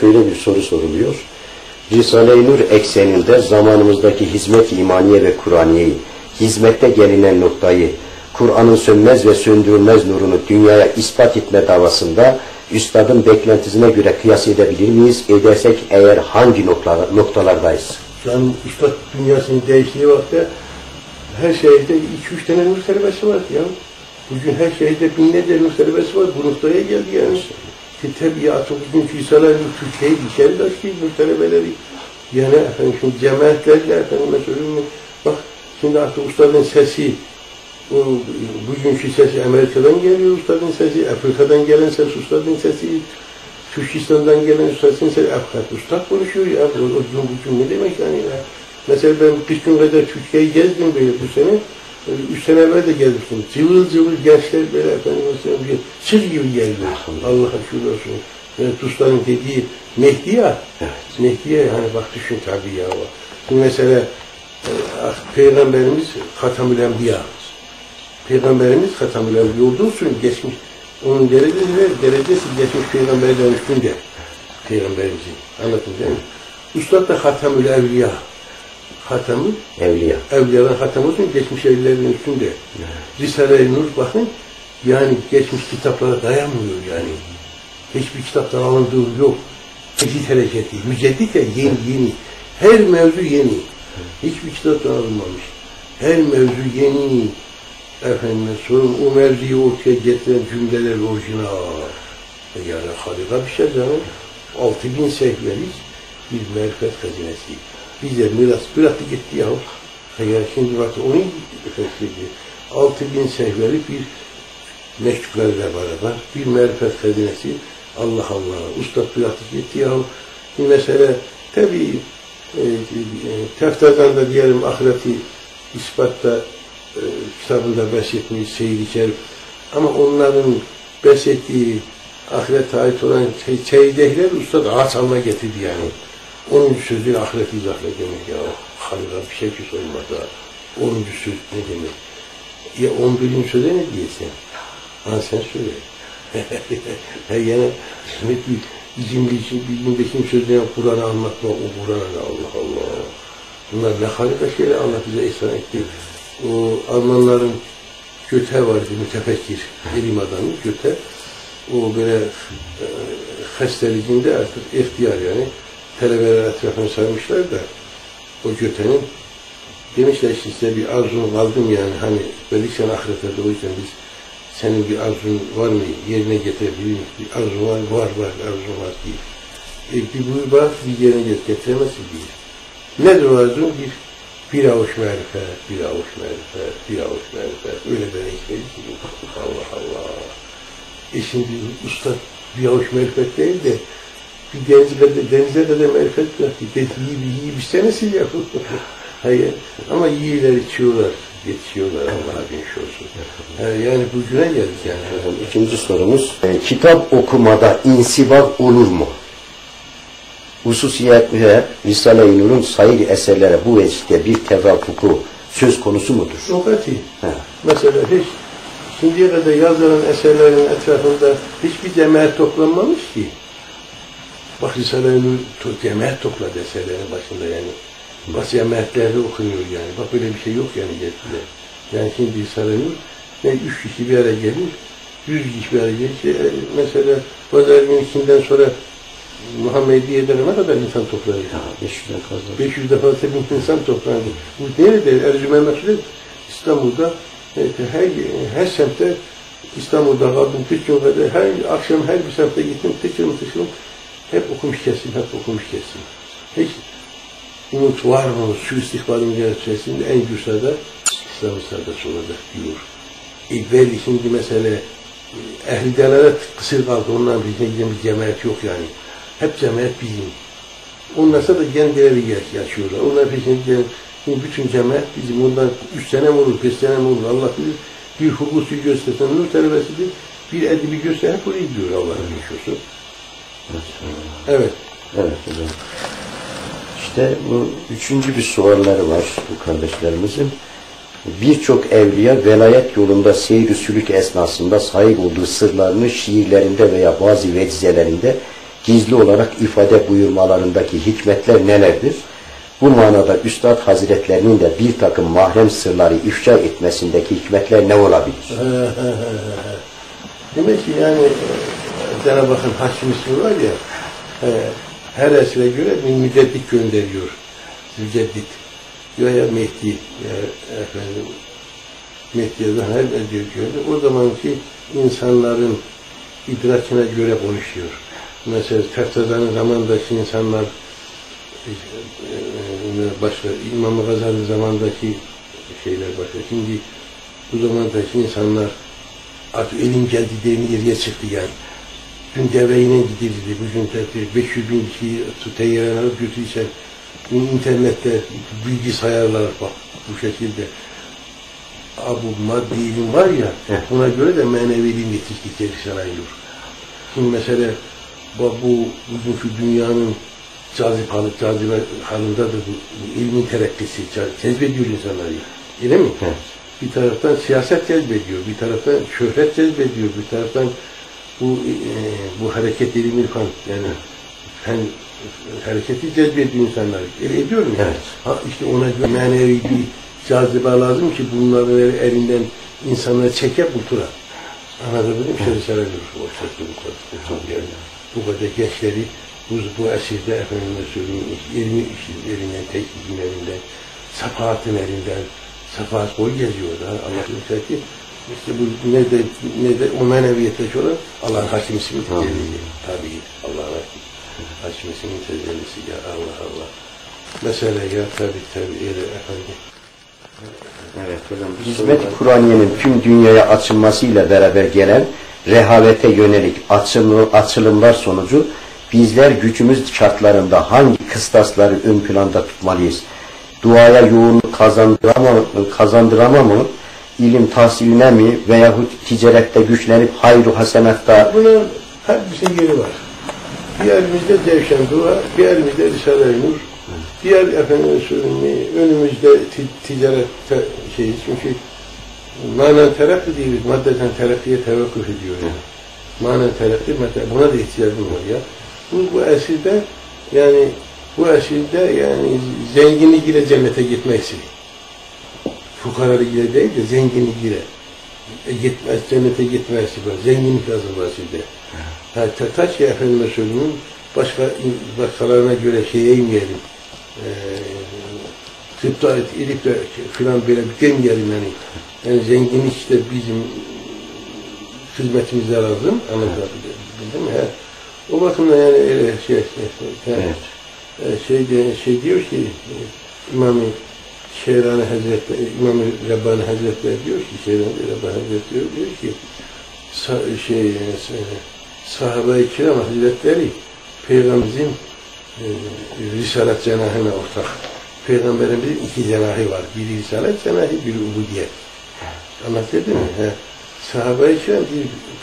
Şöyle bir soru soruluyor. Risale-i Nur ekseninde zamanımızdaki hizmet imaniye ve Kur'aniyeyi, hizmette gelinen noktayı, Kur'an'ın sönmez ve söndürülmez nurunu dünyaya ispat etme davasında üstadın beklentisine göre kıyas edebilir miyiz? Edersek eğer hangi noktalar, noktalardayız? Yani üstad dünyasının değiştiği vakte her şehirde iki üç tane nur talebesi var ya. Bugün her şehirde binlerce nur talebesi var. Bu noktaya geldi yani. Bugün Fisalar Türkiye'yi içeri taşıyor nur talebeleri. Yani efendim şimdi cemaatlerle efendim söyleyeyim bak şimdi artık ustadın sesi bugünkü sesi Amerika'dan geliyor ustadın sesi, Afrika'dan gelen ses ustadın sesi, Türkistan'dan gelen ustadın sesi, Afrika ustad konuşuyor ya, o, o, o, ne demek yani ya. Mesela ben bir gün kadar Türkiye'yi gezdim böyle bu sene. Üç sene evvel de gezmiştim. Cıvıl cıvıl gençler böyle efendim bir sır gibi geldi. Allah'a şükür olsun. Yani Tusta'nın dediği Mehdi ya. Evet. Mehdi'ye yani bak düşün tabii ya. Şimdi mesela e, Peygamberimiz Hatamül Enbiya. Peygamberimiz Hatamül Enbiya olduğu için geçmiş onun derecesi derecesi geçmiş peygamberden üstünde. Peygamberimizin. Mi? Üstad da Hatamül Evliya. Hatamül Evliya. evliyaların hatamı olsun geçmiş evlilerin üstünde. Risale-i Nur bakın yani geçmiş kitaplara dayanmıyor yani. Hiçbir kitaptan alındığı yok. Tecid hareketi, müceddit ya yeni yeni. Her mevzu yeni. Hiçbir kitaptan alınmamış. Her mevzu yeni. Efendim sorun o mevzuyu ortaya getiren cümleler orijinal. E Yani harika bir şey canım. 6000 sayfalık bir marifet hazinesi. Bize miras bıraktı gitti ya. Eğer şimdi bak onun efektiydi. 6000 sayfalık bir mektuplarla beraber bir marifet hazinesi. Allah Allah. Ustad bıraktı gitti ya. Bir mesele tabii e, e, tefterden de diyelim ahireti ispatta e, kitabında bahsetmiş Seyyid-i Şerif. Ama onların bahsettiği ahirete ait olan şey, çeydehler ustad ağaç alma getirdi yani. Onun sözü ahiret izahla demek ya. Halika bir şey ki sormadı. Onuncu söz ne demek? Ya on birinci söze ne diyesin? Ha sen söyle. yani Mehmet bizim için beşinci sözde Kur'an'ı anlatma, o Kur'an'ı Allah Allah. Bunlar ne harika şeyler Allah bize ihsan etti. O Almanların Göte vardı, mütefekkir, ilim adamı Göte. O böyle e, hastalıcında artık ihtiyar yani talebeler etrafını sarmışlar da o Göte'nin demişler işte size bir arzun kaldım yani hani belki sen ahirete doğuyken biz senin bir arzun var mı yerine getirebilir miyiz? Bir arzun var var var arzun var değil. E, bir buyur bak bir yerine getiremezsin değil. Nedir o arzun? Bir bir avuç marifet, bir avuç marifet, bir avuç marifet. Öyle ben ekmeli ki Allah Allah. E şimdi usta bir avuç marifet değil de bir denizlerde, denizlerde de marifet iyi, iyi bir senesi ya. Hayır. Ama iyiler içiyorlar, yetişiyorlar. Allah'a bin olsun. Yani, bugüne geldik yani. İkinci sorumuz, e, kitap okumada insibak olur mu? Hususiyetle Risale-i Nur'un sayı eserlere bu vesilte bir tevaffuku söz konusu mudur? Sokati. He. Mesela hiç şimdiye kadar yazılan eserlerin etrafında hiçbir cemaat toplanmamış ki. Bak Risale-i Nur to- cemaat topladı eserlerin başında yani. Bak cemaatlerde okunuyor yani. Bak böyle bir şey yok yani geçti Yani şimdi Risale-i ne üç kişi bir araya gelir, yüz kişi bir araya gelir. İşte, mesela pazar günü ikinden sonra Muhammediye'de ne kadar insan toplanıyor? 500'den fazla. 500 defa bin insan toplandı. Bu nerede? Ercümen Mesut İstanbul'da evet, her, her semtte İstanbul'da kaldım gün kadar her akşam her bir semtte gittim tıkırım tıkırım hep okumuş kesin, hep okumuş kesin. Hiç umut var mı? Şu istihbarın gerçeğinde en güçlerde İslam'ın serbest olacak diyor. E belli şimdi mesele ehli delalet kısır kaldı. Ondan bir bir cemaat yok yani. Hep cemaat bizim. Ondan sonra da kendileri yaş- yaşıyorlar. Onlar peşinde şimdi bütün cemaat bizim ondan üç sene mi olur, beş sene mi olur Allah bilir. Bir hukusu göstersen nur talebesidir. Bir edebi göster hep oraya gidiyor Allah'ın yaşıyorsun. Evet. Evet hocam. İşte bu üçüncü bir sualları var bu kardeşlerimizin. Birçok evliya velayet yolunda seyir sülük esnasında sahip olduğu sırlarını şiirlerinde veya bazı vecizelerinde gizli olarak ifade buyurmalarındaki hikmetler nelerdir? Bu manada Üstad Hazretlerinin de bir takım mahrem sırları ifşa etmesindeki hikmetler ne olabilir? Demek ki yani Cenab-ı Hakk'ın hakim ismi var ya e, her esre göre bir müceddit gönderiyor. Müceddit. Ya ya Mehdi ya efendim Mehdi'ye her ediyor gönder. O zamanki insanların idrakine göre konuşuyor. Mesela Teftazan'ın zamandaki insanlar e, e, başka, İmam-ı Gazali zamandaki şeyler başka. Şimdi bu zamandaki insanlar artık elim geldi diye yere çıktı yani. Dün deveyle gidildi, bugün de 500 bin kişiyi teyyaren alıp götürürsen internette bilgisayarlar bak bu şekilde bu maddi ilim var ya buna göre de manevi ilim yetiştikçe sanayıyor. Şimdi mesela bu, bu bugünkü dünyanın cazip halı, cazibe halındadır bu, bu ilmin terakkisi, cezbediyor insanları. Öyle mi? Evet. Bir taraftan siyaset cezbediyor, bir taraftan şöhret cezbediyor, bir taraftan bu e, bu hareket ilim irfan yani fen hareketi cezbediyor insanlar. Öyle ediyor mu? Evet. Ha, işte ona manevi bir cazibe lazım ki bunların elinden insanları çeke kultura. Anlatabildim mi? Şöyle severim. O şekilde bu kadar. Bu kadar gençleri bu, bu esirde efendime söyleyeyim ilmi elinden, teknikin elinden, safahatın elinden, safahat boy geziyor da Allah'ın sevki. İşte bu ne de, ne de o meneviyete olan Allah'ın hakim ismi tecelli. Tabii Allah'ın hakim. Hakim ismin tecellisi ya Allah Allah. Mesele ya tabii tabii öyle efendim. Evet hocam. Hizmet-i Kur'aniye'nin tüm dünyaya açılmasıyla beraber gelen rehavete yönelik açılım, açılımlar sonucu bizler gücümüz şartlarında hangi kıstasları ön planda tutmalıyız? Duaya yoğunluk kazandırama, kazandırama mı? İlim tahsiline mi veyahut ticarette güçlenip hayru hasenatta Bunun bir şey yeri var. Bir elimizde Devşen Dua, bir elimizde Risale-i Nur, diğer efendim söyleyeyim, önümüzde ticaret şey çünkü manen terakki değiliz, maddeten terakkiye tevekkuf ediyor yani. Manen terakki, buna da ihtiyacım var ya. Bu, bu esirde yani bu esirde yani zenginlik ile cennete gitmesi. Fukaralı ile değil de zenginlik ile. E, gitmez, cennete gitmesi var. Zenginlik lazım var sizde. Ha, ta, kaç ya efendime söyleyeyim, başka, başkalarına göre şeye inmeyelim. Ee, tıpta edip de filan böyle demeyelim yani. Yani zenginlik işte bizim hizmetimize lazım. Anlatabildim mi? He. O bakımdan yani öyle şey, şey, yani, evet. şey, şey diyor ki İmam-ı Şehrani Hazretleri, İmam-ı Rabbani Hazretleri diyor ki, Şehrani Rabbani Hazretleri diyor ki şey, sahabe-i kiram hazretleri Peygamberimizin e, Risalet cenahına ortak. Peygamberimizin iki cenahı var. Biri Risalet cenahı, biri Ubudiyet. Anlatabildim mi? He. Sahabe-i kiram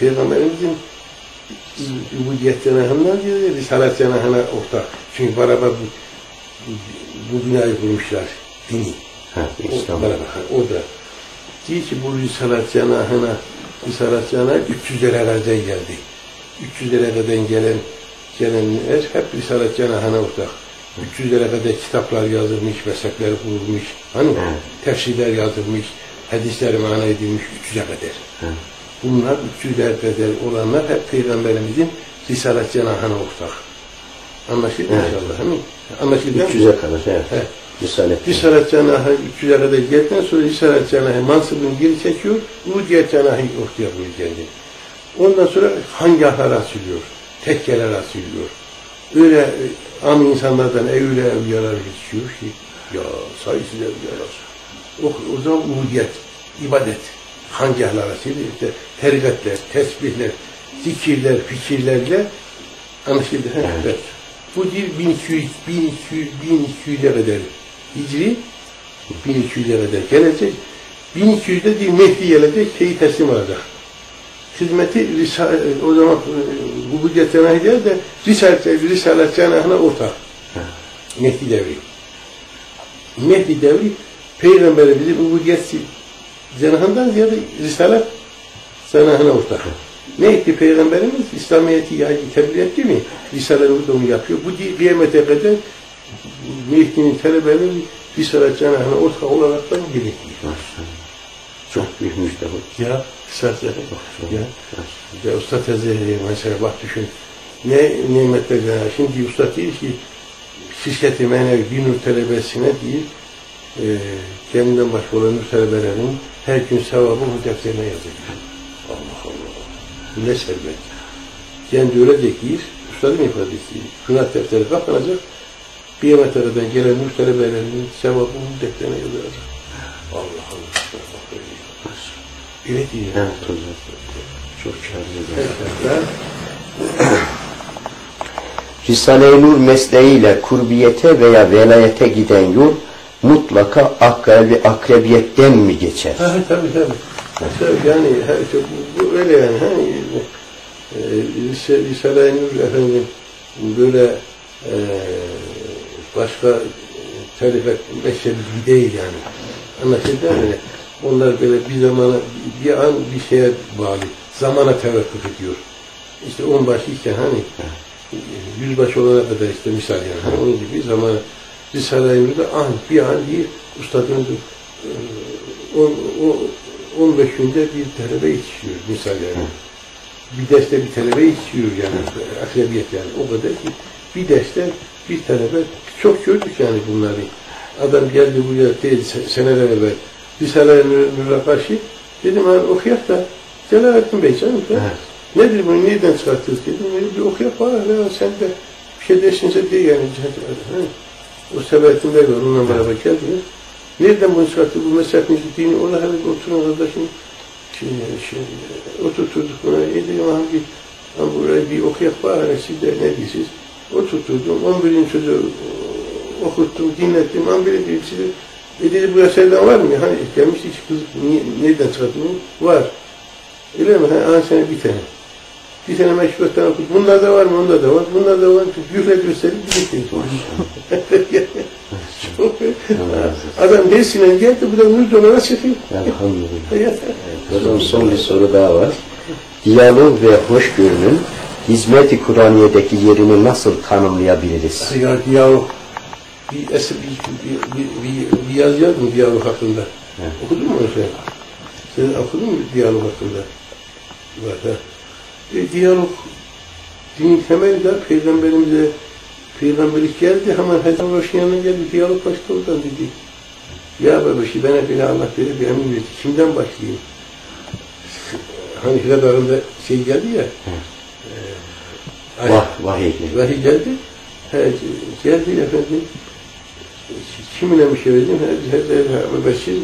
Peygamberimizin Ubudiyet cenahından diyor, Risalet cenahına ortak. Çünkü beraber bu, bu, bu dünyayı kurmuşlar. Dini. Ha, İslam. O, o da. Diyor ki bu Risalet cenahına Risalet cenahı 300 lira kadar geldi. 300 lira kadar gelen gelenler hep Risalet cenahına ortak. 300 lira kadar kitaplar yazılmış, meslekler kurulmuş, hani evet. tefsirler yazılmış, hadisler mana edilmiş 300'e kadar. Evet. Bunlar 300'e kadar olanlar hep Peygamberimizin Risalet cenahına ortak. Anlaşıldı evet. inşallah. Hani? Anlaşıldı 300'e kadar, evet. evet. Risalet. Risalet cenahı 300'e kadar geldikten sonra Risalet cenahı mansıbını geri çekiyor, Udiyet cenahı ortaya koyuyor kendini. Ondan sonra hangahlar açılıyor, tekkeler açılıyor. Öyle e, am insanlardan evle evliyalar geçiyor ki, ya sayısız evliyalar. O, o zaman umudiyet, ibadet, hangahlar açılıyor. İşte tergatler, tesbihler, zikirler, fikirlerle anlaşıldı. Evet. Bu dil 1200, 1200, 1200'e kadar Hicri 1200'e kadar gelecek. 1200'de değil Mehdi gelecek, şeyi teslim alacak. Hizmeti o zaman Ubudiyet Cenahı değil de Risalet, Risalet Cenahı'na ortak. Mehdi devri. Mehdi devri Peygamberimizin Ubudiyet Cenahı'ndan ziyade Risalet Cenahı'na ortak. Ne etti Peygamberimiz? İslamiyet'i tebliğ etti mi? Risale-i onu yapıyor. Bu diyemete kadar Mehdi'nin talebeleri Risale-i Cenah'ına ortak olarak da. Maşallah. Çok büyük müjde bu. Ya, kısacası. Ya. Ya Usta Hazretleri mesela bak düşün. Ne nimetler ya. Şimdi Usta diyor ki şirketi menevi bir nur talebesine değil e, kendinden başka olan nur talebelerin her gün sevabı bu defterine yazıyor. Allah Allah. Ne servet. Kendi öyle zekiyir. Ustadın ifadesi. Günah defteri kapanacak. Kadar gelen nur talebelerinin sevabı bu defterine yazılacak. Allah Allah. Öyle. İyi. Evet hocam. Çok kârlı. Evet. Risale-i Nur mesleğiyle kurbiyete veya velayete giden yol mutlaka akrebi, akrebiyetten mi geçer? Ha, tabii tabii. Tabii yani her şey, bu, öyle yani. Hani, e, Rise- Risale-i Nur efendim böyle e, başka tarikat mezhebi gibi değil yani. Anlaşıldı mı? Onlar böyle bir zamana, bir an bir şeye bağlı. Zamana tevekkuf ediyor. İşte onbaşı iken hani yüzbaşı olana kadar işte misal yani. Hani onun gibi zaman Risale-i Nur'da an, bir an değil ustadın e, on, o, 15 günde bir talebe yetişiyor misal yani. Bir derste bir talebe yetişiyor yani. Akrabiyet yani. O kadar ki bir derste bir talebe çok gördük yani bunları. Adam geldi buraya değil se- seneler evvel Risale-i Nur'a karşı dedim abi okuyak da Celalettin Bey canım. ya. Evet. Nedir bunu nereden çıkarttınız dedim. "E, Bir okuyak var ya sen de bir şey dersinize diye yani. Ha. O Sebahattin Bey var onunla beraber geldiler. Nereden bunu çıkarttı bu mesafemizi dini ona hadi oturun kardeşim. Şimdi şey, oturturduk buna. E dedim abi buraya bir okuyak var ya siz de ne diyorsunuz? Oturturdum. 11. sözü okuttum, dinlettim. 11. dedim size. E dedi bu eserden var mı? Hani gelmişti hiç kız niye, nereden çıkarttın? Var. Öyle mi? Ha, ha sene bir tane. Bir tane meşrubattan okut. Bunlar da var mı? Onlar da var. Bunlar da var. Yüfret gösterip birlikteyiz. Çok Adam hepsinden geldi. Bu da nur donana çıkıyor. Elhamdülillah. Hocam son bir soru daha var. Diyalog ve hoşgörünün hizmet-i Kur'aniye'deki yerini nasıl tanımlayabiliriz? Ya diyalog. Bir, eser, bir, bir, bir, bir, yazı yazdım diyalog hakkında. Evet. Okudun mu onu sen? Okudun mu diyalog hakkında? Ha. E, diyalog dinin temeli de peygamberimize peygamberlik geldi hemen Hazreti yanına geldi. Diyalog başta oradan dedi. Ya bebeşi bana bile Allah böyle bir emin verdi. Kimden başlayayım? Hani Hilal Ağa'nda şey geldi ya. E, ayet. Vah, vahiy. Vahiy geldi. He, geldi efendim. Kimine bir şey verdim? Hazreti Ebu Beşir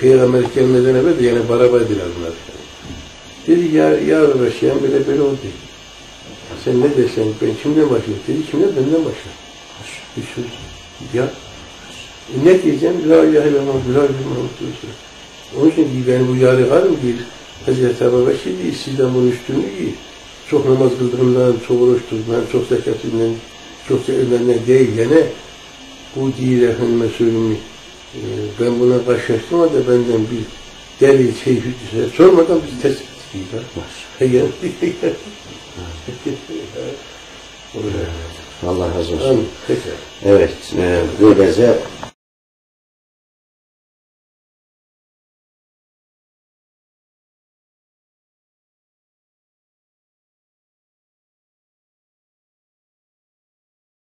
Peygamber gelmeden evvel yani beraberdiler bunlar. Dedi ya, ya Ebu Beşir yani böyle böyle oldu. Sen ne dersen ben kimden başlayayım? Dedi kimden benden başla. Bir söz. Ya e ne diyeceğim? La ilahe illallah, la ilahe illallah. Onun için ben bu yarı var mı değil? Hazreti Ebu Beşir değil, sizden bunun üstünlüğü değil çok namaz kıldığımdan, çok oruç tuttuğumdan, çok zekatimden, çok sevmenden değil. Gene bu değil efendime söyleyeyim. e, Ben buna karşılaştım da benden bir delil şey hüccüse sormadan biz tespit ettik. ha. Allah razı olsun. Evet, e, böylece